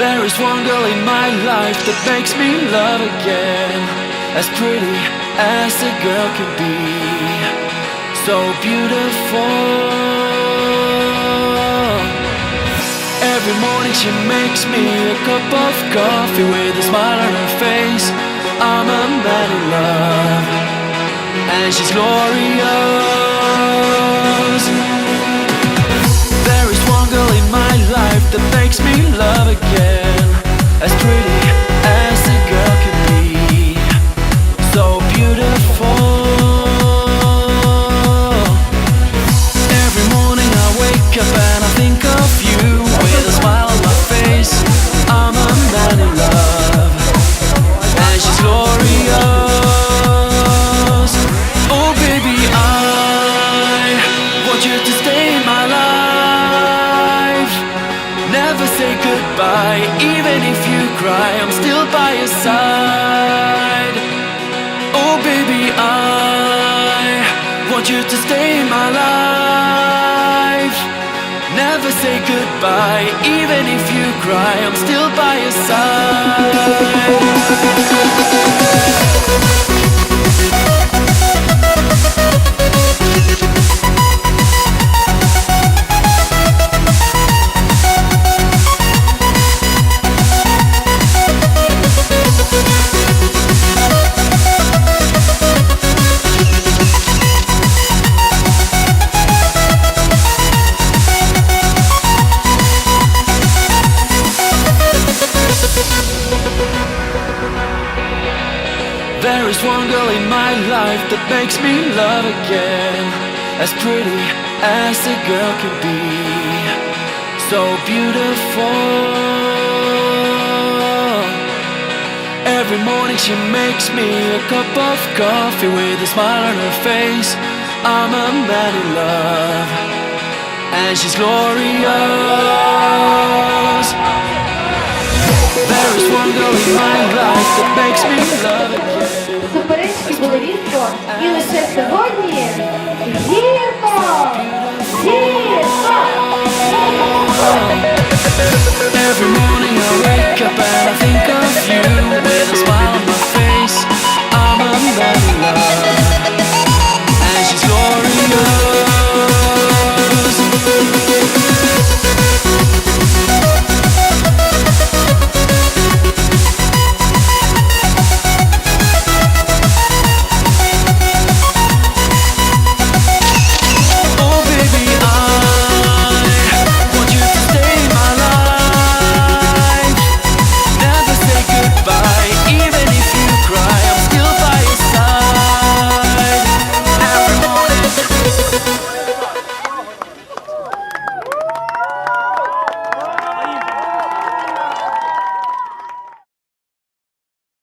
There is one girl in my life that makes me love again. As pretty as a girl can be. So beautiful. Every morning she makes me a cup of coffee with a smile on her face. I'm a man in love, and she's glorious. There is one girl in my life that makes me goodbye, even if you cry. I'm still by your side. Oh baby, I want you to stay in my life. Never say goodbye, even if you cry. I'm still by your side. There is one girl in my life that makes me love again. As pretty as a girl can be. So beautiful. Every morning she makes me a cup of coffee with a smile on her face. I'm a man in love, and she's glorious. There is one girl in my life і лише сьогодні